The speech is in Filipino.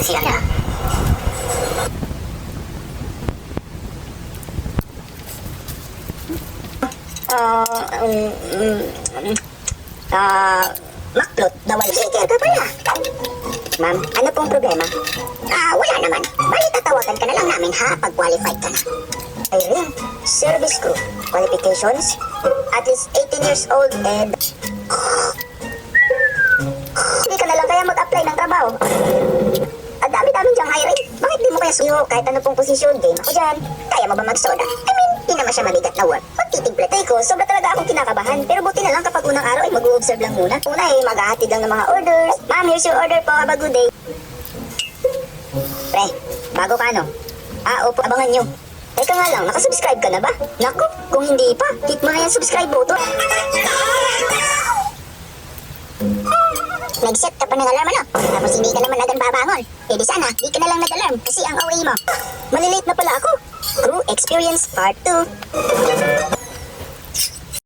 sa CR nila. Ah, um, um, ah, maklot, dawal siker ka pala. Ma'am, ano pong problema? Ah, wala naman. Bali, tatawagan ka na lang namin ha pag qualified ka na. Ayun, service crew. Qualifications, at least 18 years old and... Kaya suyo kahit ano pong posisyon? Game ako dyan. Kaya mo ba mag-soda? I mean, di naman siya mabigat na work. Magtitimpletay ko, sobra talaga akong kinakabahan. Pero buti na lang kapag unang araw ay mag-observe lang muna. Una eh, maghahatid lang ng mga orders. Ma'am, here's your order po. Have a good day. Pre, bago ka no? Ah, opo, abangan nyo. Teka nga lang, nakasubscribe ka na ba? Naku, kung hindi pa, hit mo na yung subscribe button. Nag-set ka pa ng alarm ano? Tapos hindi ka naman agad babangon. Eh di sana, di ka na lang nag-alarm kasi ang OA mo. Malilate na pala ako. Crew Experience Part 2.